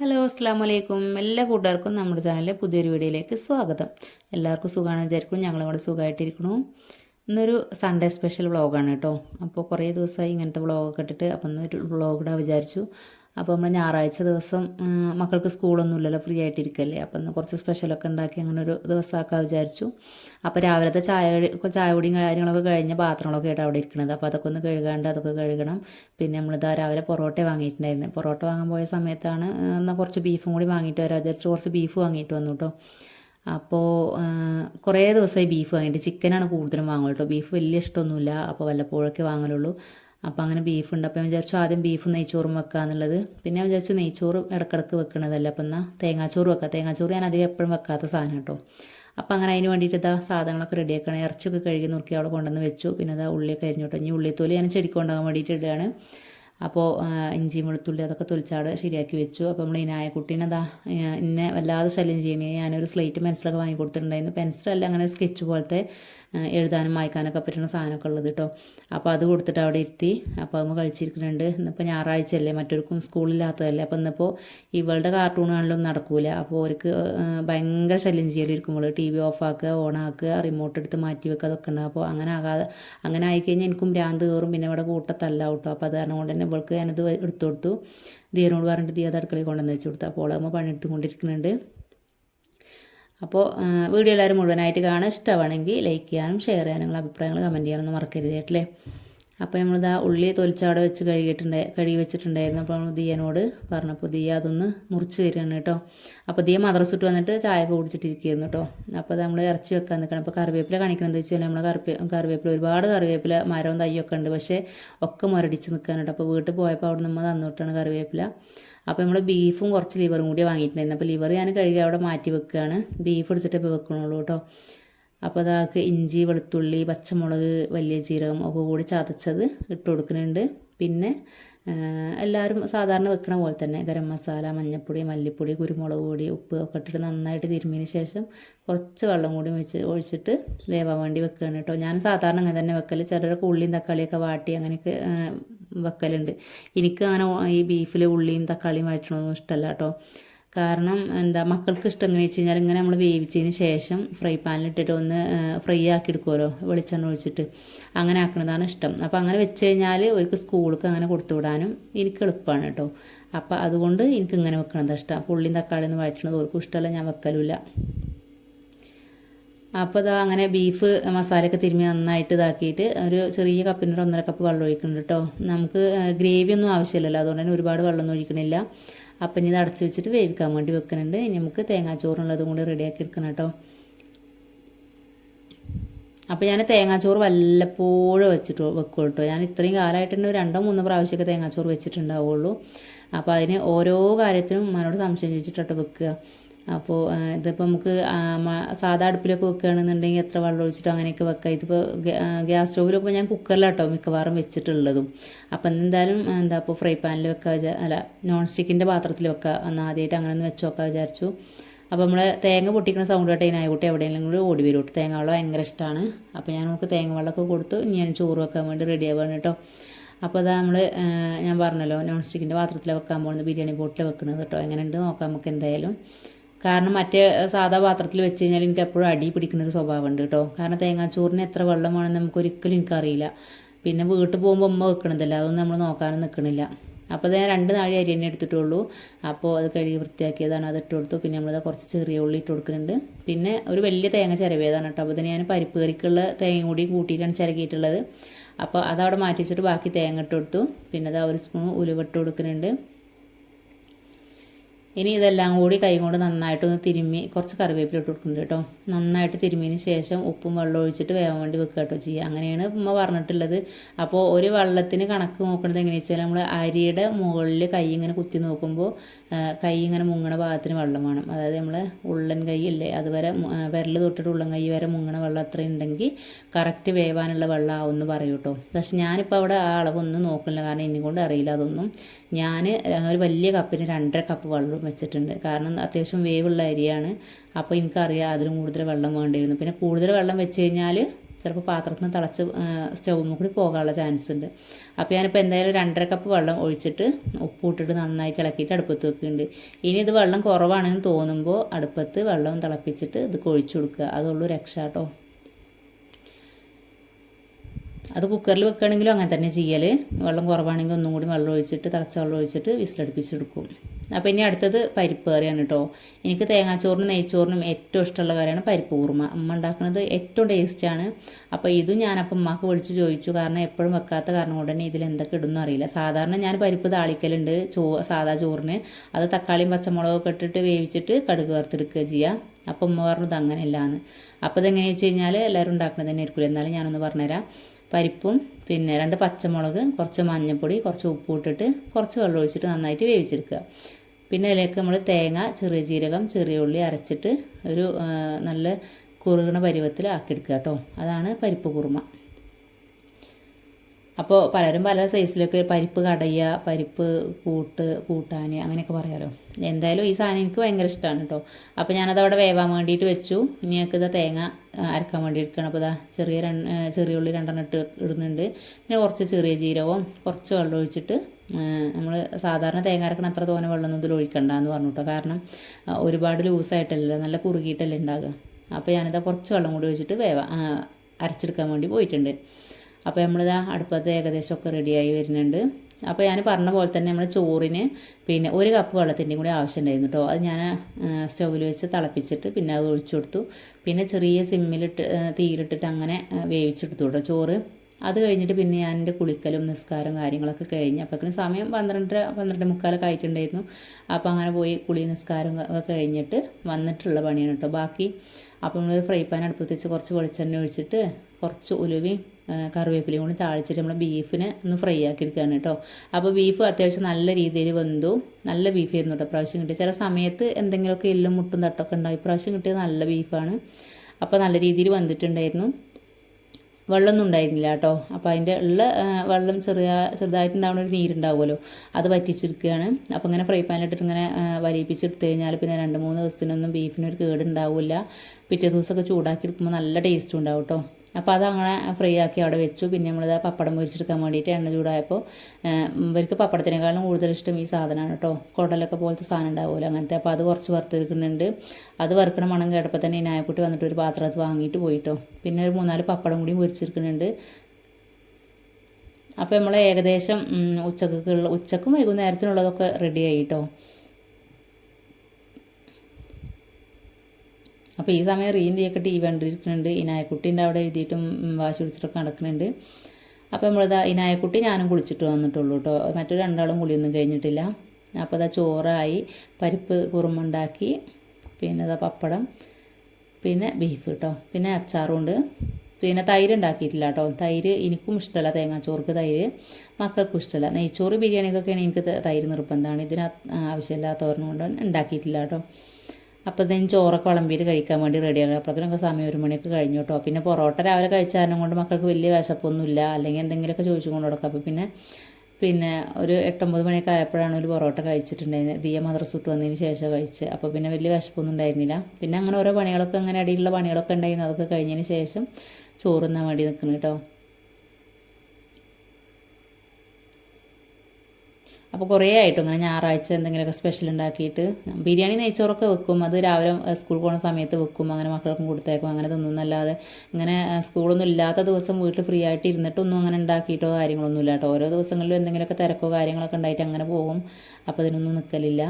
Hello അസ്സാം വലൈക്കും എല്ലാ കൂട്ടുകാർക്കും നമ്മുടെ ചാനലിലെ പുതിയൊരു വീഡിയോയിലേക്ക് സ്വാഗതം. എല്ലാവർക്കും സുഖമാണ് വിചാരിക്കും ഞങ്ങളിവിടെ സുഖമായിട്ടിരിക്കണു ഇന്നൊരു സൺഡേ സ്പെഷ്യൽ വ്ളോഗാണ് കേട്ടോ. അപ്പോൾ കുറേ ദിവസമായി ഇങ്ങനത്തെ വ്ളോഗൊക്കെ ഇട്ടിട്ട് അപ്പം ഇന്നൊരു വ്ളോഗ് ഇടാൻ വിചാരിച്ചു. അപ്പോൾ നമ്മൾ ഞായറാഴ്ച ദിവസം മക്കൾക്ക് സ്കൂളൊന്നും ഇല്ലല്ലോ ഫ്രീ ആയിട്ടിരിക്കല്ലേ അപ്പം കുറച്ച് സ്പെഷ്യലൊക്കെ ഉണ്ടാക്കി അങ്ങനെ ഒരു ദിവസമാക്കാൻ വിചാരിച്ചു. അപ്പോൾ രാവിലത്തെ ചായ ചായ പൊടിയും കാര്യങ്ങളൊക്കെ കഴിഞ്ഞ പാത്രങ്ങളൊക്കെ ആയിട്ട് അവിടെ ഇരിക്കണത്. അപ്പോൾ അതൊക്കെ ഒന്ന് കഴുകാണ്ട് അതൊക്കെ കഴുകണം. പിന്നെ നമ്മൾ ഇതാ രാവിലെ പൊറോട്ട വാങ്ങിയിട്ടുണ്ടായിരുന്നു. പൊറോട്ട വാങ്ങാൻ പോയ സമയത്താണ് എന്നാൽ കുറച്ച് ബീഫും കൂടി വാങ്ങിയിട്ട് വരാം വിചാരിച്ചു കുറച്ച് ബീഫ് വാങ്ങിയിട്ട് വന്നു കേട്ടോ അപ്പോൾ കുറേ ദിവസമായി ബീഫ് വാങ്ങിയിട്ട്. ചിക്കനാണ് കൂടുതലും വാങ്ങുള്ളൂ കേട്ടോ ബീഫ് വലിയ ഇഷ്ടമൊന്നുമില്ല. അപ്പോൾ വല്ലപ്പോഴൊക്കെ വാങ്ങലുള്ളൂ. അപ്പോൾ അങ്ങനെ ബീഫ് ഉണ്ട് അപ്പോൾ ഞാൻ വിചാരിച്ചു ആദ്യം ബീഫ് നെയ്ച്ചോറും വെക്കുക എന്നുള്ളത്. പിന്നെ ഞാൻ വിചാരിച്ചു നെയ്ച്ചോറ് ഇടക്കിടക്ക് വെക്കണതല്ല. അപ്പം എന്നാൽ തേങ്ങാച്ചോറ് വെക്കാം. തേങ്ങാച്ചോറ് ഞാൻ അധികം എപ്പോഴും വെക്കാത്ത സാധനം കേട്ടോ. അപ്പോൾ അങ്ങനെ അതിന് വേണ്ടിയിട്ട് ഇതാ സാധനങ്ങളൊക്കെ റെഡിയാക്കണം. ഇറച്ചിയൊക്കെ കഴുകി നുറുക്കി അവിടെ കൊണ്ടുവന്ന് വെച്ചു. പിന്നെ ഇതാ ഉള്ളിയൊക്കെ അരിഞ്ഞു കേട്ടോ. ഇനി ഉള്ളിത്തോലി ഞാൻ ചെടിക്കൊണ്ടാകാൻ വേണ്ടിയിട്ട് ഇടുകയാണ്. അപ്പോൾ ഇഞ്ചി വെളുത്തുള്ളി അതൊക്കെ തൊലിച്ചാട് ശരിയാക്കി വെച്ചു. അപ്പോൾ നമ്മൾ ഇനായ നായക്കുട്ടീനെ അതാ എന്നെ വല്ലാതെ ശല്യം ചെയ്യണേ. ഞാനൊരു സ്ലേറ്റ് പെൻസിലൊക്കെ വാങ്ങി കൊടുത്തിട്ടുണ്ടായിരുന്നു. പെൻസിലല്ല അങ്ങനെ സ്കെച്ച് പോലത്തെ എഴുതാനും വായിക്കാനൊക്കെ പറ്റുന്ന സാധനമൊക്കെ ഉള്ളത് കേട്ടോ അപ്പോൾ അത് കൊടുത്തിട്ട് അവിടെ ഇരുത്തി അപ്പോൾ അമ്മ കഴിച്ചിരിക്കുന്നുണ്ട്. ഇന്നിപ്പോൾ ഞായറാഴ്ച അല്ലേ മറ്റൊരുക്കും സ്കൂളില്ലാത്തതല്ലേ. അപ്പോൾ ഇന്നിപ്പോൾ ഇവളുടെ കാർട്ടൂണുകളിലൊന്നും നടക്കൂല. അപ്പോൾ അവർക്ക് ഭയങ്കര ശല്യം ചെയ്യലിരിക്കുമ്പോൾ ടി വി ഓഫാക്കുക ഓണാക്കുക റിമോട്ട് എടുത്ത് മാറ്റി വെക്കുക അതൊക്കെ ഉണ്ട് അപ്പോൾ അങ്ങനെ ആകാതെ അങ്ങനെ ആയിക്കഴിഞ്ഞാൽ എനിക്കും ഭ്രാന്ത് കയറും. പിന്നെ ഇവിടെ കൂട്ടത്തല്ല കേട്ടോ അപ്പോൾ അത് കാരണം കൊണ്ട് തന്നെ ഇവൾക്ക് ഞാനത് എടുത്തു കൊടുത്തു. ദിയനോട് പറഞ്ഞിട്ട് ദിയ അടുക്കളയിൽ കൊണ്ടുവന്ന് വെച്ച് കൊടുത്തു. അപ്പോൾ അവൾ പണിയെടുത്ത് കൊണ്ടിരിക്കുന്നുണ്ട്. അപ്പോൾ വീഡിയോ എല്ലാവരും മുഴുവനായിട്ട് കാണാൻ ഇഷ്ടമാണെങ്കിൽ ലൈക്ക് ചെയ്യാനും ഷെയർ ചെയ്യാനും നിങ്ങളുടെ അഭിപ്രായങ്ങൾ കമന്റ് ചെയ്യാനൊന്നും മറക്കരുത് കേട്ടില്ലേ? അപ്പോൾ നമ്മളിതാ ഉള്ളി തൊലിച്ചവിടെ വെച്ച് കഴുകിയിട്ടുണ്ടായി കഴുകി വെച്ചിട്ടുണ്ടായിരുന്നു അപ്പോൾ നമ്മൾ ദിയനോട് പറഞ്ഞപ്പോൾ ദിയ അതൊന്ന് മുറിച്ച് തരികയാണ് കേട്ടോ അപ്പോൾ ദിയ മദ്രസിട്ട് വന്നിട്ട് ചായ ഒക്കെ കുടിച്ചിട്ടിരിക്കുകയായിരുന്നു കേട്ടോ അപ്പോൾ അത് നമ്മൾ ഇറച്ചി വെക്കാൻ നിൽക്കണം അപ്പോൾ കറിവേപ്പില കാണിക്കണമെന്ന് വെച്ചാൽ നമ്മൾ കറിവേ കറിവേപ്പില ഒരുപാട് കറിവേപ്പില മരവും തയ്യൊക്കെ ഉണ്ട്. പക്ഷേ ഒക്കെ മുരടിച്ച് നിൽക്കാനുണ്ട് അപ്പോൾ വീട്ടിൽ പോയപ്പോൾ അവിടെ നമ്മൾ തന്നിട്ടാണ് കറിവേപ്പില. അപ്പോൾ നമ്മൾ ബീഫും കുറച്ച് ലിവറും കൂടി വാങ്ങിയിട്ടുണ്ടായിരുന്നു. അപ്പോൾ ലിവർ ഞാൻ കഴുകി അവിടെ മാറ്റി വെക്കുകയാണ് ബീഫ് എടുത്തിട്ട് ഇപ്പോൾ വെക്കണുള്ളൂ കേട്ടോ അപ്പോൾ അതാക്ക് ഇഞ്ചി വെളുത്തുള്ളി പച്ചമുളക് വലിയ ജീരകം ഒക്കെ കൂടി ചതച്ചത് ഇട്ട് കൊടുക്കുന്നുണ്ട്. പിന്നെ എല്ലാവരും സാധാരണ വെക്കണ പോലെ തന്നെ ഗരം മസാല മഞ്ഞൾപ്പൊടി മല്ലിപ്പൊടി കുരുമുളക് പൊടി ഉപ്പ് ഒക്കെ ഇട്ടിട്ട് നന്നായിട്ട് തിരുമ്മിയതിന് ശേഷം കുറച്ച് വെള്ളം കൂടി ഒഴിച്ച് ഒഴിച്ചിട്ട് വേവാൻ വേണ്ടി വെക്കുകയാണ് കേട്ടോ. ഞാൻ സാധാരണ അങ്ങനെ തന്നെ വെക്കൽ ചിലരൊക്കെ ഉള്ളിയും തക്കാളിയൊക്കെ വാട്ടി അങ്ങനെയൊക്കെ വെക്കലുണ്ട്. എനിക്ക് അങ്ങനെ ഈ ബീഫിൽ ഉള്ളിയും തക്കാളിയും വഴറ്റണമൊന്നും ഇഷ്ടമല്ല കേട്ടോ. കാരണം എന്താ മക്കൾക്ക് ഇഷ്ടം എങ്ങനെ വെച്ച് കഴിഞ്ഞാൽ ഇങ്ങനെ നമ്മൾ വേവിച്ചതിന് ശേഷം ഫ്രൈ പാനിലിട്ടിട്ട് ഒന്ന് ഫ്രൈ ആക്കി എടുക്കുമല്ലോ വെളിച്ചെണ്ണ ഒഴിച്ചിട്ട്. അങ്ങനെ ആക്കുന്നതാണ് ഇഷ്ടം. അപ്പോൾ അങ്ങനെ വെച്ച് കഴിഞ്ഞാൽ അവർക്ക് സ്കൂൾക്ക് അങ്ങനെ കൊടുത്തു വിടാനും എനിക്ക് എളുപ്പമാണ് കേട്ടോ. അപ്പോൾ അതുകൊണ്ട് എനിക്ക് ഇങ്ങനെ വെക്കണത് ഇഷ്ടം. അപ്പോൾ ഉള്ളിയും തക്കാളിയൊന്നും വഴറ്റണത് അവർക്കും ഇഷ്ടമല്ല ഞാൻ വെക്കലില്ല അപ്പോൾ ഇതാ അങ്ങനെ ബീഫ് മസാലയൊക്കെ തിരുമ്മി നന്നായിട്ട് ഇതാക്കിയിട്ട് ഒരു ചെറിയ കപ്പിന് ഒരു ഒന്നര കപ്പ് വെള്ളം ഒഴിക്കുന്നുണ്ട് കേട്ടോ. നമുക്ക് ഗ്രേവി ഒന്നും ആവശ്യമില്ലല്ലോ അതുകൊണ്ട് തന്നെ ഒരുപാട് വെള്ളമൊന്നും ഒഴിക്കണില്ല. അപ്പം ഇനി അടച്ച് വെച്ചിട്ട് വേവിക്കാൻ വേണ്ടി വെക്കുന്നുണ്ട്. ഇനി നമുക്ക് തേങ്ങാച്ചോറുള്ളതും കൂടി റെഡിയാക്കി എടുക്കണം കേട്ടോ അപ്പോൾ ഞാൻ തേങ്ങാച്ചോറ് വല്ലപ്പോഴും വെച്ചിട്ട് വെക്കും കേട്ടോ ഞാൻ ഇത്രയും കാലമായിട്ട് തന്നെ രണ്ടോ മൂന്നോ പ്രാവശ്യമൊക്കെ തേങ്ങാച്ചോറ് വെച്ചിട്ടുണ്ടാവുള്ളൂ. അപ്പോൾ അതിന് ഓരോ കാര്യത്തിനും മനോട് സംശയം ചോദിച്ചിട്ടോ വെക്കുക. അപ്പോൾ ഇതിപ്പോൾ നമുക്ക് സാധാ അടുപ്പിലൊക്കെ വെക്കുകയാണെന്നുണ്ടെങ്കിൽ എത്ര വെള്ളം ഒഴിച്ചിട്ടോ അങ്ങനെയൊക്കെ വെക്കാം. ഇതിപ്പോൾ ഗ്യാസ് സ്റ്റൗവിലിപ്പോൾ ഞാൻ കുക്കറിലാട്ടോ മിക്കവാറും വെച്ചിട്ടുള്ളതും. അപ്പം എന്തായാലും എന്താ ഇപ്പോൾ ഫ്രൈ പാനിൽ വെക്കുക വിചാ അല്ല നോൺ സ്റ്റിക്കിന്റെ പാത്രത്തിൽ വെക്കുക അന്ന് ആദ്യമായിട്ട് അങ്ങനെ ഒന്ന് വെച്ച് നോക്കാൻ വിചാരിച്ചു. അപ്പോൾ നമ്മൾ തേങ്ങ പൊട്ടിക്കുന്ന സൗണ്ട് കേട്ട് അതിനായിക്കോട്ടെ എവിടെയെങ്കിലും കൂടി ഓടി വരും. കേട്ടോ തേങ്ങ വെള്ളം ഭയങ്കര ഇഷ്ടമാണ് അപ്പോൾ ഞാൻ നമുക്ക് തേങ്ങ വെള്ളമൊക്കെ കൊടുത്തു. ഞാൻ ചോറ് വെക്കാൻ വേണ്ടി റെഡി ആവാൻ കേട്ടോ. അപ്പോൾ അതാ നമ്മൾ ഞാൻ പറഞ്ഞല്ലോ നോൺ സ്റ്റിക്കിന്റെ പാത്രത്തിൽ വെക്കാൻ പോകുന്നത്. ബിരിയാണി ബോട്ടിൽ വെക്കുന്നത് കേട്ടോ. എങ്ങനെയുണ്ട് നോക്കാം നമുക്ക് എന്തായാലും. കാരണം മറ്റേ സാധാ പാത്രത്തിൽ വെച്ച് കഴിഞ്ഞാൽ എനിക്ക് എപ്പോഴും അടി പിടിക്കുന്ന ഒരു സ്വഭാവമുണ്ട് കേട്ടോ. കാരണം തേങ്ങാച്ചോറിന് എത്ര വെള്ളം വേണമെന്ന് നമുക്ക് ഒരിക്കലും എനിക്കറിയില്ല. പിന്നെ വീട്ടിൽ പോകുമ്പോൾ ഉമ്മ വെക്കണതല്ല അതൊന്നും നമ്മൾ നോക്കാനും നിൽക്കണില്ല അപ്പോൾ ഞാൻ രണ്ട് നാഴി അരി തന്നെ എടുത്തിട്ടുള്ളൂ. അപ്പോൾ അത് കഴുകി വൃത്തിയാക്കിയതാണ് അത് ഇട്ട് കൊടുത്തു. പിന്നെ നമ്മളത് കുറച്ച് ചെറിയ ഉള്ളി ഇട്ട് കൊടുക്കുന്നുണ്ട്. പിന്നെ ഒരു വലിയ തേങ്ങ ചിരവിയതാണ് കേട്ടോ. അപ്പോൾ ഇതിന് ഞാൻ പരിപ്പ് കറിക്കുള്ള തേങ്ങ കൂടി കൂട്ടിയിട്ടാണ് ചിരകിയിട്ടുള്ളത്. അപ്പോൾ അതവിടെ മാറ്റി വെച്ചിട്ട് ബാക്കി തേങ്ങ ഇട്ട് കൊടുത്തു. പിന്നെ അത് ഒരു സ്പൂൺ ഉലുവ ഇട്ട് കൊടുക്കുന്നുണ്ട്. ഇനി ഇതെല്ലാം കൂടി കൈകൊണ്ട് നന്നായിട്ടൊന്ന് തിരുമ്മി കുറച്ച് കറിവേപ്പില ഇട്ട് കൊടുക്കുന്നുണ്ട് കേട്ടോ. നന്നായിട്ട് തിരുമ്മിയതിന് ശേഷം ഉപ്പും വെള്ളം ഒഴിച്ചിട്ട് വേവാൻ വേണ്ടി വെക്കുക കേട്ടോ ചെയ്യുക. അങ്ങനെയാണ് ഉമ്മ പറഞ്ഞിട്ടുള്ളത്. അപ്പോൾ ഒരു വെള്ളത്തിന് കണക്ക് നോക്കുന്നത് എങ്ങനെയാണെന്ന് വെച്ചാൽ നമ്മൾ അരിയുടെ മുകളിൽ കൈ ഇങ്ങനെ കുത്തി നോക്കുമ്പോൾ കൈ ഇങ്ങനെ മുങ്ങണ ഭാഗത്തിന് വെള്ളം വേണം. അതായത് നമ്മൾ ഉള്ളൻ കൈ അല്ലേ അതുവരെ വിരൽ തൊട്ടിട്ട് ഉള്ളൻ കൈ വരെ മുങ്ങണ വെള്ളം അത്ര ഉണ്ടെങ്കിൽ കറക്റ്റ് വേവാനുള്ള വെള്ളം ആവുമെന്ന് പറയൂ കേട്ടോ പക്ഷെ ഞാനിപ്പോൾ അവിടെ ആ അളവൊന്നും നോക്കുന്നില്ല. കാരണം എന്നെ കൊണ്ട് അറിയില്ല അതൊന്നും. ഞാൻ ഒരു വലിയ കപ്പിന് രണ്ടര കപ്പ് വെള്ളം വെച്ചിട്ടുണ്ട്. കാരണം അത്യാവശ്യം വേവുള്ള അരിയാണ്. അപ്പോൾ എനിക്കറിയാം അതിലും കൂടുതൽ വെള്ളം വേണ്ടിയിരുന്നു പിന്നെ കൂടുതൽ വെള്ളം വെച്ച് കഴിഞ്ഞാൽ ചിലപ്പോൾ പാത്രത്തിൽ തിളച്ച് സ്റ്റൗമ്മ കൂടി പോകാനുള്ള ചാൻസ് ഉണ്ട്. അപ്പോൾ ഞാനിപ്പോൾ എന്തായാലും രണ്ടര കപ്പ് വെള്ളം ഒഴിച്ചിട്ട് ഉപ്പ് ഇട്ടിട്ട് നന്നായിട്ട് ഇളക്കിയിട്ട് അടുപ്പത്ത് വെക്കുന്നുണ്ട്. ഇനി ഇത് വെള്ളം കുറവാണെന്ന് തോന്നുമ്പോൾ അടുപ്പത്ത് വെള്ളം തിളപ്പിച്ചിട്ട് ഇത് കൊഴിച്ചു കൊടുക്കുക. അതുള്ളൂ രക്ഷ കേട്ടോ. അത് കുക്കറിൽ വെക്കുകയാണെങ്കിലും അങ്ങനെ തന്നെ ചെയ്യൽ വെള്ളം കുറവാണെങ്കിൽ ഒന്നും കൂടി വെള്ളം ഒഴിച്ചിട്ട് തിളച്ച വെള്ളം ഒഴിച്ചിട്ട് വിസിലടുപ്പിച്ചെടുക്കും. അപ്പോൾ ഇനി അടുത്തത് പരിപ്പ് കറിയാണ് കേട്ടോ എനിക്ക് തേങ്ങാച്ചോറിനും നെയ്ച്ചോറിനും ഏറ്റവും ഇഷ്ടമുള്ള കറിയാണ് പരിപ്പ് കുറുമ. അമ്മ ഉണ്ടാക്കുന്നത് ഏറ്റവും ടേസ്റ്റാണ് അപ്പോൾ ഇതും ഞാനപ്പം അമ്മയ്ക്ക് വിളിച്ച് ചോദിച്ചു. കാരണം എപ്പോഴും വെക്കാത്ത കാരണം കൊണ്ട് തന്നെ ഇതിൽ എന്തൊക്കെ ഇടുന്നു അറിയില്ല. സാധാരണ ഞാൻ പരിപ്പ് താളിക്കലുണ്ട് ചോ സാധാ ചോറിന്. അത് തക്കാളിയും പച്ചമുളകൊക്കെ ഇട്ടിട്ട് വേവിച്ചിട്ട് കടുക് വറുത്തെടുക്കുക ചെയ്യുക അപ്പം ഉമ്മ പറഞ്ഞത് അങ്ങനെയല്ലാന്ന്. അപ്പോൾ ഇതെങ്ങനെയാണെന്ന് വെച്ച് കഴിഞ്ഞാൽ എല്ലാവരും ഉണ്ടാക്കുന്നത് തന്നെ ആയിരിക്കില്ല എന്നാലും ഞാനൊന്ന് പറഞ്ഞുതരാം. പരിപ്പും പിന്നെ രണ്ട് പച്ചമുളക് കുറച്ച് മഞ്ഞൾപ്പൊടി കുറച്ച് ഉപ്പ് ഇട്ടിട്ട് കുറച്ച് വെള്ളം ഒഴിച്ചിട്ട് നന്നായിട്ട് വേവിച്ചെടുക്കുക. പിന്നെ അതിലേക്ക് നമ്മൾ തേങ്ങ ചെറിയ ജീരകം ചെറിയ ഉള്ളി അരച്ചിട്ട് ഒരു നല്ല കുറുകണ പരുവത്തിൽ ആക്കിയെടുക്കുക കേട്ടോ. അതാണ് പരിപ്പ് കുറുമ. അപ്പോൾ പലരും പല സൈസിലൊക്കെ പരിപ്പ് കടയുക പരിപ്പ് കൂട്ട് കൂട്ടാൻ അങ്ങനെയൊക്കെ പറയാമല്ലോ എന്തായാലും ഈ സാധനം എനിക്ക് ഭയങ്കര ഇഷ്ടമാണ് കേട്ടോ. അപ്പോൾ ഞാനത് അവിടെ വേവാൻ വേണ്ടിയിട്ട് വെച്ചു. ഇനി ഞങ്ങൾക്ക് ഇതാ തേങ്ങ അരക്കാൻ വേണ്ടി എടുക്കണം അപ്പോൾ ഇതാ ചെറിയ ചെറിയ ഉള്ളി രണ്ടെണ്ണം ഇട്ട് ഇടുന്നുണ്ട്. പിന്നെ കുറച്ച് ചെറിയ ജീരകവും കുറച്ച് വെള്ളം ഒഴിച്ചിട്ട് നമ്മൾ സാധാരണ തേങ്ങ അരക്കണ അത്ര തോനെ വെള്ളമൊന്നും ഇതിൽ ഒഴിക്കണ്ട എന്ന് പറഞ്ഞു കാരണം ഒരുപാട് ലൂസായിട്ടല്ലല്ലോ നല്ല കുറുകിയിട്ടല്ലേ ഉണ്ടാകുക അപ്പോൾ ഞാനിതാ കുറച്ച് വെള്ളം കൂടി ഒഴിച്ചിട്ട് വേവ അരച്ചെടുക്കാൻ വേണ്ടി പോയിട്ടുണ്ട്. അപ്പോൾ നമ്മളിതാ അടുപ്പത്ത് ഏകദേശം ഒക്കെ റെഡിയായി വരുന്നുണ്ട്. അപ്പോൾ ഞാൻ പറഞ്ഞ പോലെ തന്നെ നമ്മൾ ചോറിന് പിന്നെ ഒരു കപ്പ് വെള്ളത്തിന്റെയും കൂടി ആവശ്യമുണ്ടായിരുന്നു കേട്ടോ അത് ഞാൻ സ്റ്റൗവിൽ വെച്ച് തിളപ്പിച്ചിട്ട് പിന്നെ അത് ഒഴിച്ചു കൊടുത്തു. പിന്നെ ചെറിയ സിമ്മിലിട്ട് തീയിലിട്ടിട്ട് അങ്ങനെ വേവിച്ചെടുത്തു കേട്ടോ ചോറ് അത് കഴിഞ്ഞിട്ട് പിന്നെ ഞാൻ എന്റെ കുളിക്കലും നിസ്കാരം കാര്യങ്ങളൊക്കെ കഴിഞ്ഞ് അപ്പോഴേക്കും സമയം പന്ത്രണ്ടര പന്ത്രണ്ട് മുക്കാലൊക്കെ ആയിട്ടുണ്ടായിരുന്നു. അപ്പോൾ അങ്ങനെ പോയി കുളി നിസ്കാരം ഒക്കെ കഴിഞ്ഞിട്ട് വന്നിട്ടുള്ള പണിയാണ് കേട്ടോ. ബാക്കി അപ്പോൾ നമ്മൾ ഫ്രൈ പാൻ അടുപ്പത്ത് വെച്ച് കുറച്ച് വെളിച്ചെണ്ണ ഒഴിച്ചിട്ട് കുറച്ച് ഉലുവയും കറിവേപ്പിലയും കൂടി താളിച്ചിട്ട് നമ്മൾ ബീഫിനെ ഒന്ന് ഫ്രൈ ആക്കി എടുക്കുകയാണ് കേട്ടോ. അപ്പോൾ ബീഫ് അത്യാവശ്യം നല്ല രീതിയിൽ വെന്തു. നല്ല ബീഫായിരുന്നു കേട്ടോ പ്രാവശ്യം കിട്ടിയ ചില സമയത്ത് എന്തെങ്കിലുമൊക്കെ എല്ലും മുട്ടും തട്ടൊക്കെ ഉണ്ടാവും. ഇപ്രാവശ്യം കിട്ടിയത് നല്ല ബീഫാണ്. അപ്പോൾ നല്ല രീതിയിൽ വന്നിട്ടുണ്ടായിരുന്നു. വെള്ളമൊന്നും ഉണ്ടായിരുന്നില്ല കേട്ടോ. അപ്പോൾ അതിന്റെ ഉള്ള വെള്ളം ചെറിയ ചെറുതായിട്ടുണ്ടാവുന്ന ഒരു നീരുണ്ടാവുമല്ലോ. അത് വറ്റിച്ചെടുക്കുകയാണ്. അപ്പോൾ ഇങ്ങനെ ഫ്രൈ പാനിലിട്ടിട്ട് ഇങ്ങനെ വലിയിപ്പിച്ചെടുത്ത് കഴിഞ്ഞാൽ പിന്നെ രണ്ട് മൂന്ന് ദിവസത്തിനൊന്നും ബീഫിനൊരു കേടുണ്ടാവില്ല. പിറ്റേ ദിവസമൊക്കെ ചൂടാക്കി എടുക്കുമ്പോൾ നല്ല ടേസ്റ്റും ഉണ്ടാവും കേട്ടോ. അപ്പോൾ അതങ്ങനെ ഫ്രീ ആക്കി അവിടെ വെച്ചു. പിന്നെ നമ്മളിത് പപ്പടം പൊരിച്ചെടുക്കാൻ വേണ്ടിയിട്ട് എണ്ണ ചൂടായപ്പോൾ ഇവർക്ക് പപ്പടത്തിനേക്കാളും കൂടുതൽ ഇഷ്ടം ഈ സാധനമാണ് കേട്ടോ കുടലൊക്കെ പോലത്തെ സാധനം ഉണ്ടാവുമല്ലോ അങ്ങനത്തെ. അപ്പോൾ അത് കുറച്ച് വറുത്തെടുക്കുന്നുണ്ട്. അത് വറുക്കണ മണം കേട്ടപ്പോൾ തന്നെ ഈ നായക്കുട്ടി വന്നിട്ട് ഒരു പാത്രം അത് വാങ്ങിയിട്ട് പോയിട്ടോ പിന്നെ ഒരു മൂന്നാൽ പപ്പടം കൂടി പൊരിച്ചെടുക്കുന്നുണ്ട്. അപ്പോൾ നമ്മൾ ഏകദേശം ഉച്ചക്കുള്ള ഉച്ചക്കും വൈകുന്നേരത്തിനുള്ളതൊക്കെ റെഡി ആയിട്ടോ അപ്പോൾ ഈ സമയം റീന്തിയൊക്കെ ടി വി കണ്ടിരിക്കുന്നുണ്ട്. ഈ നായക്കുട്ടീന്റെ അവിടെ എഴുതിയിട്ടും വാശി പിടിച്ചിട്ടൊക്കെ നടക്കുന്നുണ്ട്. അപ്പോൾ നമ്മളിതാ ഈ നായക്കുട്ടി ഞാനും കുളിച്ചിട്ട് വന്നിട്ടുള്ളൂ കേട്ടോ മറ്റൊരു രണ്ടാളും കുളിയൊന്നും കഴിഞ്ഞിട്ടില്ല. അപ്പോൾ അതാ ചോറായി പരിപ്പ് കുറുമുണ്ടാക്കി പിന്നെ അതാ പപ്പടം പിന്നെ ബീഫ് കേട്ടോ പിന്നെ അച്ചാറുണ്ട് പിന്നെ തൈര് ഉണ്ടാക്കിയിട്ടില്ല കേട്ടോ തൈര് എനിക്കും ഇഷ്ടമല്ല തേങ്ങാച്ചോർക്ക് തൈര്. മക്കൾക്കും ഇഷ്ടമല്ല നെയ്ച്ചോറ് ബിരിയാണിക്കൊക്കെയാണ് എനിക്ക് തൈര് നിർബന്ധമാണ്. ഇതിന് ആവശ്യമില്ലാത്തവരണം കൊണ്ട് ഉണ്ടാക്കിയിട്ടില്ല കേട്ടോ അപ്പോൾ ഇതേ ചോറൊക്കെ കഴിക്കാൻ വേണ്ടി റെഡിയാകും അപ്പോഴത്തേനൊക്കെ സമയം ഒരു മണിയൊക്കെ കഴിഞ്ഞു കേട്ടോ പിന്നെ പൊറോട്ട രാവിലെ കഴിച്ചാലും കൊണ്ട് മക്കൾക്ക് വലിയ വിശപ്പൊന്നുമില്ല. അല്ലെങ്കിൽ എന്തെങ്കിലുമൊക്കെ ചോദിച്ചു കൊണ്ട് കൊടുക്കാം അപ്പോൾ പിന്നെ പിന്നെ ഒരു എട്ടൊമ്പത് മണിയൊക്കെ ആയപ്പോഴാണ് ഒരു പൊറോട്ട കഴിച്ചിട്ടുണ്ടായിരുന്നത്. ദിയ മദ്രസ വിട്ട് വന്നതിന് ശേഷം കഴിച്ച്. അപ്പോൾ പിന്നെ വലിയ വിശപ്പൊന്നും ഉണ്ടായിരുന്നില്ല. പിന്നെ അങ്ങനെ ഓരോ പണികളൊക്കെ അങ്ങനെ അടിയിലുള്ള പണികളൊക്കെ ഉണ്ടായിരുന്നു. അതൊക്കെ കഴിഞ്ഞതിന് ശേഷം ചോറുന്നാൻ വേണ്ടി നിൽക്കുന്നു കേട്ടോ അപ്പോൾ കുറേ ആയിട്ടും ഇങ്ങനെ ഞായറാഴ്ച എന്തെങ്കിലുമൊക്കെ സ്പെഷ്യൽ ഉണ്ടാക്കിയിട്ട് ബിരിയാണി നെയ്ച്ചോറൊക്കെ വെക്കും. അത് രാവിലെ സ്കൂൾ പോകുന്ന സമയത്ത് വെക്കും. അങ്ങനെ മക്കൾക്കും കൊടുത്തേക്കും. അങ്ങനെ തിന്നുന്നല്ലാതെ ഇങ്ങനെ സ്കൂളൊന്നും ഇല്ലാത്ത ദിവസം വീട്ടിൽ ഫ്രീ ആയിട്ട് ഇരുന്നിട്ടൊന്നും അങ്ങനെ ഉണ്ടാക്കിയിട്ടോ കാര്യങ്ങളൊന്നും ഇല്ല കേട്ടോ. ഓരോ ദിവസങ്ങളിലും എന്തെങ്കിലുമൊക്കെ തിരക്കോ കാര്യങ്ങളൊക്കെ ഉണ്ടായിട്ട് അങ്ങനെ പോകും. അപ്പോൾ അതിനൊന്നും നിൽക്കലില്ല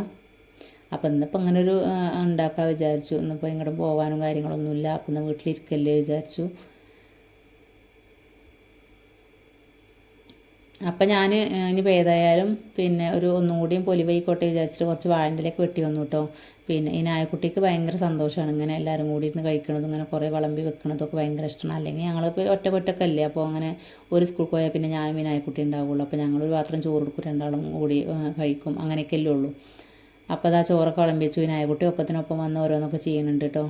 അപ്പോൾ ഇന്നിപ്പോൾ അങ്ങനെ ഒരു ഉണ്ടാക്കാൻ വിചാരിച്ചു. ഇന്നിപ്പോൾ ഇങ്ങോട്ട് പോകാനും കാര്യങ്ങളൊന്നുമില്ല. അപ്പം ഇന്ന് വീട്ടിലിരിക്കല്ലേ വിചാരിച്ചു. അപ്പം ഞാൻ ഇനിയിപ്പോൾ ഏതായാലും പിന്നെ ഒരു ഒന്നും കൂടിയും പൊലിവൈക്കോട്ടെ വിചാരിച്ചിട്ട് കുറച്ച് വാഴന്റെലേക്ക് വെട്ടി വന്നു കേട്ടോ പിന്നെ ഈ നായക്കുട്ടിക്ക് ഭയങ്കര സന്തോഷമാണ് ഇങ്ങനെ എല്ലാവരും കൂടി ഇരുന്ന് കഴിക്കണതും ഇങ്ങനെ കുറേ വിളമ്പി വെക്കണതൊക്കെ ഭയങ്കര ഇഷ്ടമാണ്. അല്ലെങ്കിൽ ഞങ്ങളിപ്പോൾ ഒറ്റ ഒറ്റക്കല്ലേ അപ്പോൾ അങ്ങനെ ഒരു സ്കൂൾ പോയാൽ പിന്നെ ഞാനും ഈ നായക്കുട്ടി ഉണ്ടാവുള്ളൂ. അപ്പോൾ ഞങ്ങളൊരു പാത്രം ചോറ് കൊടുക്കും രണ്ടാളും കൂടി കഴിക്കും. അങ്ങനെയൊക്കെയല്ലേ ഉള്ളൂ. അപ്പോൾ അതാ ചോറൊക്കെ വിളമ്പി വെച്ചു ഈ നായക്കുട്ടി ഒപ്പത്തിനൊപ്പം വന്ന് ഓരോന്നൊക്കെ ചെയ്യുന്നുണ്ട് കേട്ടോ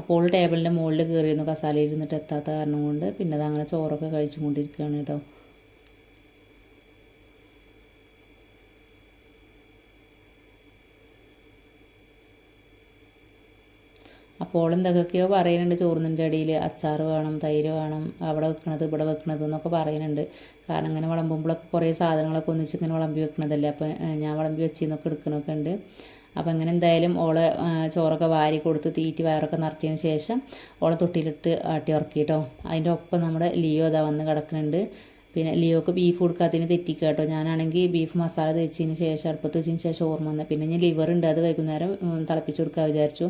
അപ്പോൾ ടേബിളിന്റെ മുകളിൽ കയറിയിരുന്നു കസാലയിൽ ഇരുന്നിട്ട് എത്താത്ത കാരണം കൊണ്ട് പിന്നെ അത് അങ്ങനെ ചോറൊക്കെ കഴിച്ചു കൊണ്ടിരിക്കുകയാണ് കേട്ടോ. അപ്പോൾ എന്തൊക്കെയോ പറയുന്നുണ്ട് ചോറിന്റെ ഇടയിൽ അച്ചാർ വേണം തൈര് വേണം അവിടെ വെക്കണത് ഇവിടെ വെക്കണത് എന്നൊക്കെ പറയുന്നുണ്ട്. കാരണം ഇങ്ങനെ വിളമ്പുമ്പോഴൊക്കെ കുറേ സാധനങ്ങളൊക്കെ ഒന്നിച്ച് ഇങ്ങനെ വിളമ്പി വെക്കണതല്ലേ. അപ്പോൾ ഞാൻ വിളമ്പി വെച്ചിന്നൊക്കെ എടുക്കണമൊക്കെ ഉണ്ട്. അപ്പോൾ അങ്ങനെ എന്തായാലും ഓളെ ചോറൊക്കെ വാരി കൊടുത്ത് തീറ്റി വയറൊക്കെ നിറച്ചതിന് ശേഷം ഓളെ തൊട്ടിയിലിട്ട് ആട്ടി ഉറക്കി കേട്ടോ അതിന്റെ ഒപ്പം നമ്മുടെ ലിയോ അതാ വന്ന് കിടക്കുന്നുണ്ട്. പിന്നെ ലിയോക്ക് ബീഫ് കൊടുക്കാത്തതിന് തെറ്റിക്കുക കേട്ടോ ഞാനാണെങ്കിൽ ബീഫ് മസാല തേച്ചതിന് ശേഷം അടുപ്പത്ത് വെച്ചതിന് ശേഷം ഓർമ്മ വന്നത് പിന്നെ ഞാൻ ലിവർ ഉണ്ട് അത് വൈകുന്നേരം തിളപ്പിച്ച് കൊടുക്കാൻ വിചാരിച്ചു.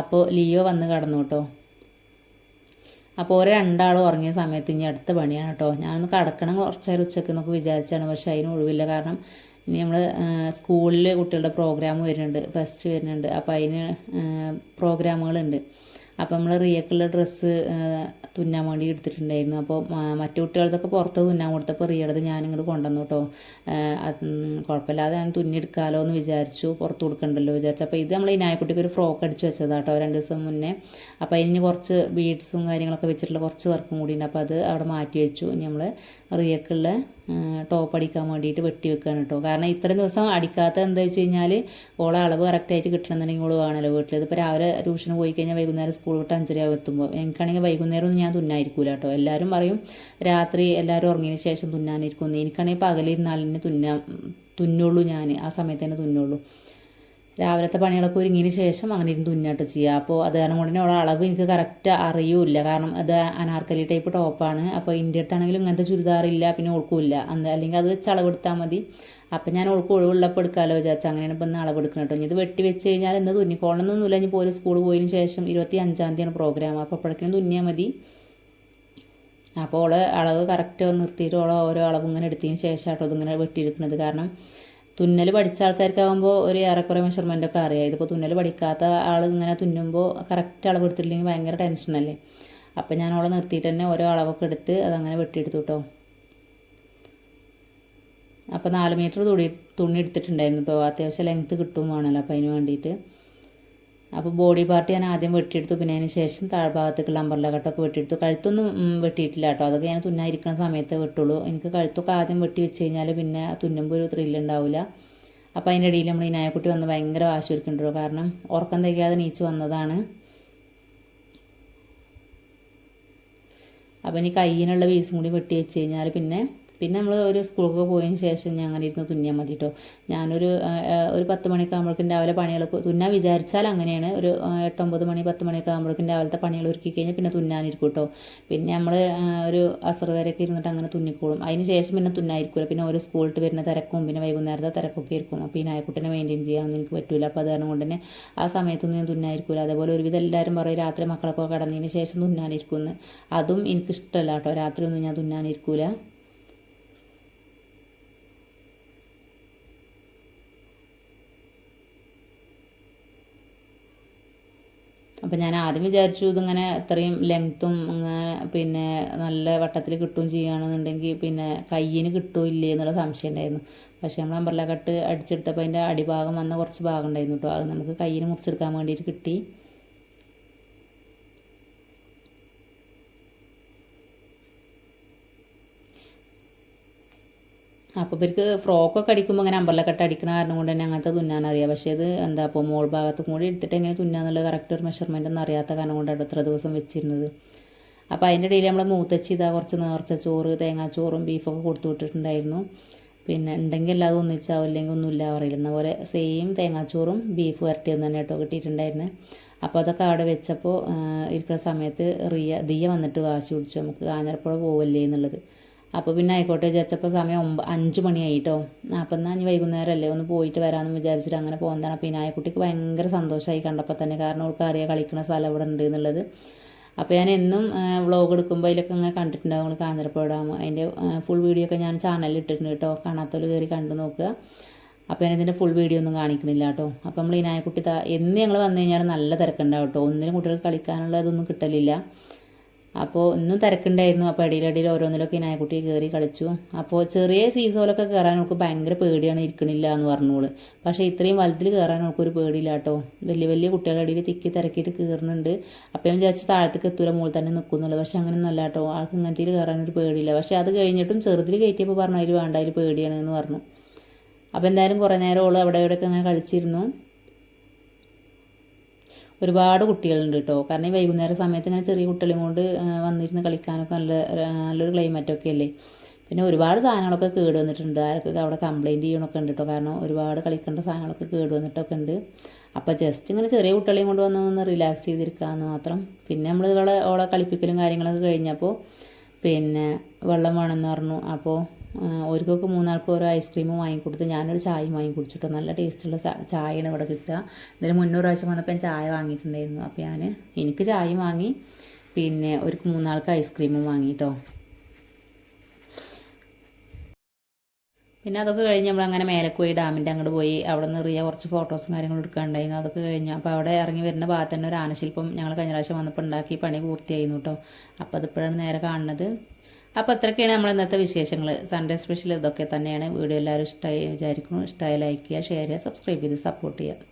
അപ്പോൾ ലിയോ വന്ന് കടന്നു കേട്ടോ. അപ്പോൾ ഓരോ രണ്ടാളും ഉറങ്ങിയ സമയത്ത് ഇനി അടുത്ത പണിയാണ് കേട്ടോ. ഞാനൊന്ന് കടക്കണം കുറച്ചേരം ഉച്ചയ്ക്ക് എന്നൊക്കെ വിചാരിച്ചാണ് പക്ഷേ അതിന് ഒഴിവില്ല. കാരണം ഇനി നമ്മൾ സ്കൂളിൽ കുട്ടികളുടെ പ്രോഗ്രാം വരുന്നുണ്ട് ഫസ്റ്റ് വരുന്നുണ്ട്. അപ്പോൾ അതിന് പ്രോഗ്രാമുകളുണ്ട് അപ്പോൾ നമ്മൾ റിയക്കുള്ള ഡ്രസ്സ് തുന്നാൻ വേണ്ടി എടുത്തിട്ടുണ്ടായിരുന്നു. അപ്പോൾ മറ്റു കുട്ടികളതൊക്കെ പുറത്ത് തുന്നാൻ കൊടുത്തപ്പോൾ റിയടത് ഞാനിങ്ങോട്ട് കൊണ്ടുവന്നു കേട്ടോ കുഴപ്പമില്ലാതെ ഞാൻ തുന്നിയെടുക്കാമല്ലോ എന്ന് വിചാരിച്ചു പുറത്ത് കൊടുക്കണ്ടല്ലോ വിചാരിച്ചു. അപ്പോൾ ഇത് നമ്മൾ ഈ നായക്കുട്ടിക്ക് ഒരു ഫ്രോക്ക് അടിച്ച് കേട്ടോ രണ്ട് ദിവസം മുന്നേ. അപ്പോൾ അതിന് കുറച്ച് ബീഡ്സും കാര്യങ്ങളൊക്കെ വെച്ചിട്ടുള്ള കുറച്ച് വർക്കും കൂടി ഉണ്ട്. അപ്പോൾ അത് അവിടെ മാറ്റി വെച്ചു. ഇനി നമ്മൾ റിയക്കുള്ള ടോപ്പ് അടിക്കാൻ വേണ്ടിയിട്ട് വെട്ടി വെക്കുകയാണ് കേട്ടോ കാരണം ഇത്രയും ദിവസം അടിക്കാത്ത എന്താ വെച്ച് കഴിഞ്ഞാൽ ഓളെ അളവ് കറക്റ്റായിട്ട് കിട്ടണമെന്നുണ്ടെങ്കിൽ ഓൾ വേണമല്ലോ വീട്ടിൽ ഇതിപ്പോൾ രാവിലെ ട്യൂഷന് പോയി കഴിഞ്ഞാൽ വൈകുന്നേരം സ്കൂൾ വിട്ട് അഞ്ചരയാവും എത്തുമ്പോൾ എനിക്കാണെങ്കിൽ വൈകുന്നേരം ഒന്നും ഞാൻ തുന്നായിരിക്കൂല കേട്ടോ എല്ലാവരും പറയും രാത്രി എല്ലാവരും ഉറങ്ങിയതിന് ശേഷം തുന്നാനിരിക്കുന്നു എനിക്കാണെങ്കിൽ പകലിരുന്നാലിന് തുന്നാൻ തുന്നുള്ളൂ ഞാൻ ആ സമയത്ത് തന്നെ തുന്നുള്ളൂ. രാവിലത്തെ പണികളൊക്കെ ഒരുങ്ങിയതിന് ശേഷം അങ്ങനെ ഇരുന്ന് തുന്നാട്ടോ ചെയ്യുക. അപ്പോൾ അത് കാരണം കൊണ്ട് തന്നെ അളവ് എനിക്ക് കറക്റ്റ് അറിയൂല കാരണം അത് അനാർക്കലി ടൈപ്പ് ടോപ്പാണ്. അപ്പോൾ ഇന്ത്യ അടുത്താണെങ്കിലും ഇങ്ങനത്തെ ചുരിദാറില്ല പിന്നെ ഓൾക്കുമില്ല അന്ന് അല്ലെങ്കിൽ അത് വെച്ച് അളവെടുത്താൽ മതി. അപ്പം ഞാൻ ഓൾക്ക് ഒഴിവുള്ളപ്പോൾ എടുക്കാമല്ലോ വിചാരിച്ചു അങ്ങനെയാണ് ഇപ്പം അളവ് അളവെടുക്കണം കേട്ടോ. ഇത് വെട്ടി വെച്ച് കഴിഞ്ഞാൽ ഇന്ന് തുന്നിക്കോളണമെന്നൊന്നുമില്ല ഇനി പോലും സ്കൂൾ പോയതിന് ശേഷം ഇരുപത്തി അഞ്ചാം തീയതിയാണ് പ്രോഗ്രാം അപ്പോൾ അപ്പോഴേക്കും തുന്നിയാൽ മതി. അപ്പോൾ ഓൾ അളവ് കറക്റ്റ് നിർത്തിയിട്ട് ഓളെ ഓരോ അളവ് ഇങ്ങനെ എടുത്തതിന് ശേഷം കേട്ടോ ഇതിങ്ങനെ വെട്ടിയെടുക്കുന്നത്. കാരണം തുന്നൽ പഠിച്ച ആൾക്കാർക്കാകുമ്പോൾ ഒരു ഏറെക്കുറെ മെഷർമെന്റ് ഒക്കെ അറിയാം. ഇതിപ്പോൾ തുന്നൽ പഠിക്കാത്ത ആൾ ഇങ്ങനെ തുന്നുമ്പോൾ കറക്റ്റ് അളവ് എടുത്തിട്ടില്ലെങ്കിൽ ഭയങ്കര ടെൻഷനല്ലേ അപ്പോൾ ഞാൻ അവളെ നിർത്തിയിട്ട് തന്നെ ഓരോ അളവൊക്കെ എടുത്ത് അതങ്ങനെ വെട്ടിയെടുത്തു കേട്ടോ അപ്പോൾ നാല് മീറ്റർ തുണി തുണി എടുത്തിട്ടുണ്ടായിരുന്നു. ഇപ്പോൾ അത്യാവശ്യം ലെങ്ത്ത് കിട്ടും വേണമല്ലോ അപ്പോൾ അതിന് വേണ്ടിയിട്ട് അപ്പോൾ ബോഡി പാർട്ട് ഞാൻ ആദ്യം വെട്ടിയെടുത്തു. പിന്നെ അതിന് ശേഷം താഴ്ഭാഗത്തേക്കുള്ള അമ്പർല കട്ടൊക്കെ വെട്ടിയെടുത്തു. കഴുത്തൊന്നും വെട്ടിയിട്ടില്ല കേട്ടോ. അതൊക്കെ ഞാൻ തുന്നായിരിക്കുന്ന സമയത്ത് വെട്ടുള്ളൂ. എനിക്ക് കഴുത്തൊക്കെ ആദ്യം വെട്ടി വെച്ച് കഴിഞ്ഞാൽ പിന്നെ തുന്നുമ്പോൾ ഒരു ത്രില്ല് ഉണ്ടാവില്ല അപ്പോൾ അതിന്റെ ഇടയിൽ നമ്മൾ ഈ നായക്കുട്ടി വന്ന് ഭയങ്കര വാശി ഒരുക്കുന്നുണ്ടോ കാരണം ഉറക്കം തയ്ക്കാതെ നീച്ച് വന്നതാണ്. അപ്പോൾ ഇനി കയ്യിനുള്ള പീസും കൂടി വെട്ടി വെച്ച് കഴിഞ്ഞാൽ പിന്നെ പിന്നെ നമ്മൾ ഒരു സ്കൂളൊക്കെ പോയതിന് ശേഷം ഞാൻ അങ്ങനെ ഇരുന്ന് തുന്നിയാൽ മതി കേട്ടോ ഞാനൊരു ഒരു പത്ത് മണിയൊക്കെ ആകുമ്പോഴേക്കും രാവിലെ പണികളൊക്കെ തുന്നാൻ വിചാരിച്ചാൽ അങ്ങനെയാണ്. ഒരു എട്ടൊമ്പത് മണി പത്ത് മണിയൊക്കെ ആകുമ്പോഴേക്കും രാവിലത്തെ പണികൾ ഒരുക്കി കഴിഞ്ഞാൽ പിന്നെ തുന്നാനിരിക്കും കേട്ടോ പിന്നെ നമ്മൾ ഒരു അസർ വരെയൊക്കെ ഇരുന്നിട്ട് അങ്ങനെ തുന്നിക്കോളും. അതിന് ശേഷം പിന്നെ തുന്നായിരിക്കില്ല പിന്നെ ഓരോ സ്കൂളിട്ട് വരുന്ന തിരക്കും പിന്നെ വൈകുന്നേരത്തെ തിരക്കൊക്കെ ഇരിക്കും അപ്പോൾ ഈ നായക്കുട്ടിനെ മെയിന്റെയിൻ ചെയ്യാൻ എനിക്ക് പറ്റില്ല അപ്പോൾ അത് കാരണം കൊണ്ട് തന്നെ ആ സമയത്തൊന്നും ഞാൻ തുന്നായിരിക്കില്ല അതേപോലെ ഒരുവിധം എല്ലാവരും പറയും രാത്രി മക്കളൊക്കെ കടന്നതിന് ശേഷം തുന്നാനിരിക്കുമെന്ന്. അതും എനിക്കിഷ്ടമല്ല കേട്ടോ രാത്രി ഒന്നും ഞാൻ തുന്നാനിരിക്കില്ല അപ്പം ഞാൻ ആദ്യം വിചാരിച്ചു ഇതിങ്ങനെ ഇത്രയും ലെങ്ത്തും പിന്നെ നല്ല വട്ടത്തിൽ കിട്ടുകയും ചെയ്യുകയാണെന്നുണ്ടെങ്കിൽ പിന്നെ കയ്യിന് കിട്ടുമോ ഇല്ലേ എന്നുള്ള സംശയം ഉണ്ടായിരുന്നു. പക്ഷേ നമ്മൾ അമ്പർല കട്ട് അടിച്ചെടുത്തപ്പോൾ അതിന്റെ അടിഭാഗം വന്ന കുറച്ച് ഭാഗം ഉണ്ടായിരുന്നു കേട്ടോ അത് നമുക്ക് കയ്യിന് മുറിച്ചെടുക്കാൻ വേണ്ടിയിട്ട് കിട്ടി. അപ്പോൾ ഇവർക്ക് ഫ്രോക്കൊക്കെ അടിക്കുമ്പോൾ അങ്ങനെ അമ്പലക്കെട്ട് അടിക്കണ കാരണം കൊണ്ട് തന്നെ അങ്ങനത്തെ തുന്നാൻ അറിയാം. പക്ഷേ ഇത് എന്താ അപ്പോൾ മോൾ ഭാഗത്തും കൂടി എടുത്തിട്ട് എങ്ങനെ തുന്നാന്നുള്ളത് കറക്റ്റ് ഒരു മെഷർമെന്റ് ഒന്നും അറിയാത്ത കാരണം കൊണ്ടാണ് ഇത്ര ദിവസം വെച്ചിരുന്നത്. അപ്പോൾ അതിന്റെ ഇടയിൽ നമ്മൾ മൂത്തച്ചി ഇതാ കുറച്ച് നേർച്ച ചോറ് തേങ്ങാച്ചോറും ബീഫൊക്കെ കൊടുത്തു വിട്ടിട്ടുണ്ടായിരുന്നു. പിന്നെ ഉണ്ടെങ്കിൽ അല്ലാതെ ഒന്നിച്ചാവും അല്ലെങ്കിൽ ഒന്നുമില്ല പറയില്ല. എന്ന പോലെ സെയിം തേങ്ങാച്ചോറും ബീഫ് വരട്ടിയെന്ന് തന്നെ കേട്ടോ കിട്ടിയിട്ടുണ്ടായിരുന്നു. അപ്പോൾ അതൊക്കെ അവിടെ വെച്ചപ്പോൾ ഇരിക്കുന്ന സമയത്ത് റിയ ദിയ വന്നിട്ട് വാശി പിടിച്ചു. നമുക്ക് കാഞ്ഞിരപ്പുഴ പോവല്ലേ എന്നുള്ളത്. അപ്പോൾ പിന്നെ ആയിക്കോട്ടെ വിചാരിച്ചപ്പോൾ സമയം ഒമ്പ അഞ്ച് മണിയായി കേട്ടോ അപ്പം എന്നാൽ ഇനി വൈകുന്നേരമല്ലേ ഒന്ന് പോയിട്ട് വരാമെന്ന് വിചാരിച്ചിട്ട് അങ്ങനെ പോകുന്നതാണ് അപ്പോൾ ഈ നായക്കുട്ടിക്ക് ഭയങ്കര സന്തോഷമായി കണ്ടപ്പോൾ തന്നെ കാരണം അവൾക്ക് അറിയാം കളിക്കുന്ന സ്ഥലം ഇവിടെ ഉണ്ട് എന്നുള്ളത്. അപ്പോൾ ഞാൻ എന്നും വ്ളോഗ് എടുക്കുമ്പോൾ അതിലൊക്കെ ഇങ്ങനെ കണ്ടിട്ടുണ്ടാവും നമ്മൾ കാഞ്ഞിരപ്പുഴ അതിന്റെ ഫുൾ വീഡിയോ ഒക്കെ ഞാൻ ചാനലിൽ ഇട്ടിട്ടുണ്ട് കേട്ടോ കാണാത്തവർ കയറി കണ്ടു നോക്കുക. അപ്പോൾ ഞാൻ ഇതിന്റെ ഫുൾ വീഡിയോ ഒന്നും കാണിക്കണില്ല കേട്ടോ. അപ്പോൾ നമ്മൾ ഈ നായക്കുട്ടി എന്ന് ഞങ്ങൾ വന്നു കഴിഞ്ഞാൽ നല്ല തിരക്കുണ്ടാവും കേട്ടോ. ഒന്നിനും കുട്ടികൾക്ക് കളിക്കാനുള്ള ഇതൊന്നും കിട്ടലില്ല. അപ്പോൾ ഇന്നും തിരക്കുണ്ടായിരുന്നു. അപ്പോൾ ഇടയിലിടയിൽ ഓരോന്നിലൊക്കെ നായക്കുട്ടി കയറി കളിച്ചു. അപ്പോൾ ചെറിയ സീസോലൊക്കെ കയറാൻ അവൾക്ക് ഭയങ്കര പേടിയാണ്. ഇരിക്കണില്ല എന്ന് പറഞ്ഞോൾ. പക്ഷേ ഇത്രയും വലുതിൽ കയറാൻ അവൾക്കൊരു പേടിയില്ല കേട്ടോ. വലിയ വലിയ കുട്ടികളുടെ ഇടയിൽ തിക്കി തിരക്കിയിട്ട് കയറുന്നുണ്ട് അപ്പോൾ ഞാൻ വിചാരിച്ചു താഴത്തേക്ക് എത്തൂല മുകളിൽ തന്നെ നിൽക്കുന്നുള്ളൂ പക്ഷേ അങ്ങനെ നല്ല കേട്ടോ. ആൾക്ക് ഇങ്ങനത്തെ കയറാനൊരു പേടിയില്ല. പക്ഷേ അത് കഴിഞ്ഞിട്ടും ചെറുതിൽ കയറ്റിയപ്പോൾ പറഞ്ഞു അതിൽ വേണ്ട അതിൽ പേടിയാണ് എന്ന് പറഞ്ഞു. അപ്പോൾ എന്തായാലും കുറേ നേരം ഓൾ അവിടെ ഇവിടെയൊക്കെ അങ്ങനെ കളിച്ചിരുന്നു. ഒരുപാട് കുട്ടികളുണ്ട് കേട്ടോ. കാരണം ഈ വൈകുന്നേര സമയത്ത് ഇങ്ങനെ ചെറിയ കുട്ടികളും കൊണ്ട് വന്നിരുന്ന് കളിക്കാനൊക്കെ നല്ല നല്ലൊരു ക്ലൈമറ്റൊക്കെ അല്ലേ? പിന്നെ ഒരുപാട് സാധനങ്ങളൊക്കെ കേട് വന്നിട്ടുണ്ട്. ആരൊക്കെ അവിടെ കംപ്ലയിന്റ് ചെയ്യണമൊക്കെ ഉണ്ട് കേട്ടോ. കാരണം ഒരുപാട് കളിക്കേണ്ട സാധനങ്ങളൊക്കെ കേട് വന്നിട്ടൊക്കെ ഉണ്ട്. അപ്പോൾ ജസ്റ്റ് ഇങ്ങനെ ചെറിയ കുട്ടികളെയും കൊണ്ട് വന്ന് ഒന്ന് റിലാക്സ് ചെയ്തിരിക്കാമെന്ന് മാത്രം. പിന്നെ നമ്മൾ ഇവളെ ഓളെ കളിപ്പിക്കലും കാര്യങ്ങളൊക്കെ കഴിഞ്ഞപ്പോൾ പിന്നെ വെള്ളം വേണമെന്ന് പറഞ്ഞു. അപ്പോൾ ഓർക്കൊക്കെ മൂന്നാൾക്കും ഓരോ ഐസ്ക്രീമും വാങ്ങിക്കൊടുത്ത് ഞാനൊരു ചായയും വാങ്ങി കുടിച്ചിട്ടോ നല്ല ടേസ്റ്റുള്ള ചായയാണ് ഇവിടെ കിട്ടുക. ഇതിന് മുന്നൂറ് പ്രാവശ്യം വന്നപ്പോൾ ഞാൻ ചായ വാങ്ങിയിട്ടുണ്ടായിരുന്നു. അപ്പോൾ ഞാൻ എനിക്ക് ചായയും വാങ്ങി പിന്നെ ഒരു മൂന്നാൾക്ക് ഐസ്ക്രീമും വാങ്ങിയിട്ടോ പിന്നെ അതൊക്കെ കഴിഞ്ഞ് നമ്മൾ അങ്ങനെ ഡാമിന്റെ അങ്ങോട്ട് പോയി. അവിടെ നിന്ന് റിയ കുറച്ച് ഫോട്ടോസും കാര്യങ്ങളും എടുക്കാനുണ്ടായിരുന്നു. അതൊക്കെ കഴിഞ്ഞു അപ്പോൾ അവിടെ ഇറങ്ങി വരുന്ന ഭാഗത്ത് തന്നെ ഒരു ആനശില്പം ഞങ്ങൾ കഴിഞ്ഞ പ്രാവശ്യം വന്നപ്പോൾ ഉണ്ടാക്കി പണി പൂർത്തിയായിരുന്നു കേട്ടോ അപ്പോൾ അതിപ്പോഴാണ് നേരെ കാണുന്നത്. അപ്പോൾ അത്രയൊക്കെയാണ് നമ്മൾ ഇന്നത്തെ വിശേഷങ്ങൾ സൺഡേ സ്പെഷ്യൽ ഇതൊക്കെ തന്നെയാണ്. വീഡിയോ എല്ലാവരും ഇഷ്ടമായി വിചാരിക്കുന്നു. ഇഷ്ടമായി ലൈക്ക് ചെയ്യുക ഷെയർ ചെയ്യുക സബ്സ്ക്രൈബ് ചെയ്ത് സപ്പോർട്ട് ചെയ്യുക.